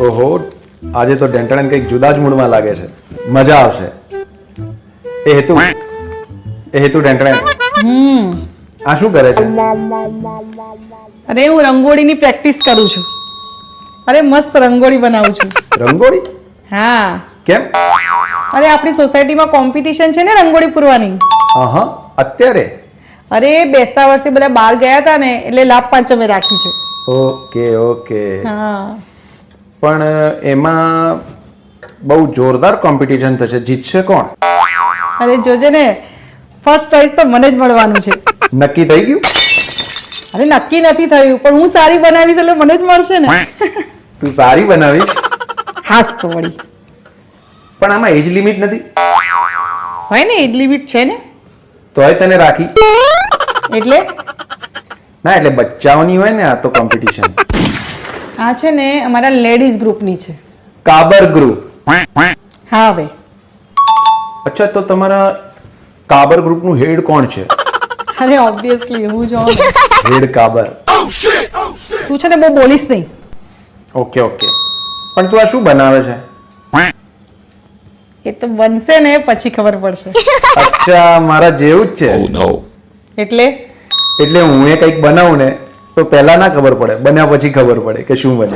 ઓહો આજે તો ડેન્ટણ કંઈક જુદા જ મૂડમાં લાગે છે. મજા આવશે. એ હેતુ એ હેતુ ડેન્ટણ આ શું કરે છે? અરે હું રંગોળીની પ્રેક્ટિસ કરું છું. અરે મસ્ત રંગોળી બનાવું છું. રંગોળી? હા. કેમ? અરે આપણી સોસાયટીમાં કોમ્પિટિશન છે ને રંગોળી પૂરવાની. હા અત્યારે? અરે બેસતા વર્ષે બધા બહાર ગયા હતા ને એટલે લાભ પાંચમે રાખી છે. Okay okay. હા. પણ એમાં બહુ જોરદાર કોમ્પિટિશન થશે. જીતશે કોણ? અરે જોજે ને. ફર્સ્ટ પ્રાઇઝ તો મને જ મળવાનું છે. નક્કી થઈ ગયું? અરે નક્કી નથી થયું પણ હું સારી બનાવીશ એટલે મને જ મળશે ને. તું સારી બનાવીશ? હાસ તો વળી. પણ આમાં એજ લિમિટ નથી? હોય ને એજ લિમિટ છે ને? તોય તને રાખી. એટલે? ના એટલે બચ્ચાઓની હોય ને આ તો કોમ્પિટિશન આ છે ને અમારા લેડીઝ ગ્રુપની છે. કાબર ગ્રુપ હા હવે. અચ્છા તો તમારા કાબર ગ્રુપનું હેડ કોણ છે? અરે ઓબ્વિયસલી હું જો હેડ કાબર. તું છે ને બહુ બોલીશ નહીં. Okay okay. પણ તું આ શું બનાવે છે? એ તો બનશે ને પછી ખબર પડશે. અચ્છા મારા જેવું જ છે. એટલે? એટલે હું એ કંઈક બનાવું ને તો પહેલા ના ખબર પડે બન્યા પછી ખબર પડે કે શું બને.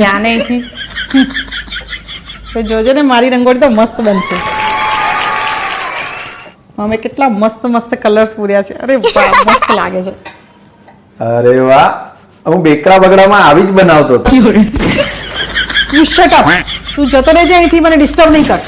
જાણે તો જોજે ને મારી રંગોળી તો મસ્ત બનશે. અમે કેટલા મસ્ત મસ્ત કલર્સ પૂર્યા છે. અરે મસ્ત લાગે છે. અરે વાહ હું બેકડા બગડામાં આવી જ બનાવતો હતો. તું જતો રહેજે અહીંથી મને ડિસ્ટર્બ નહીં કર.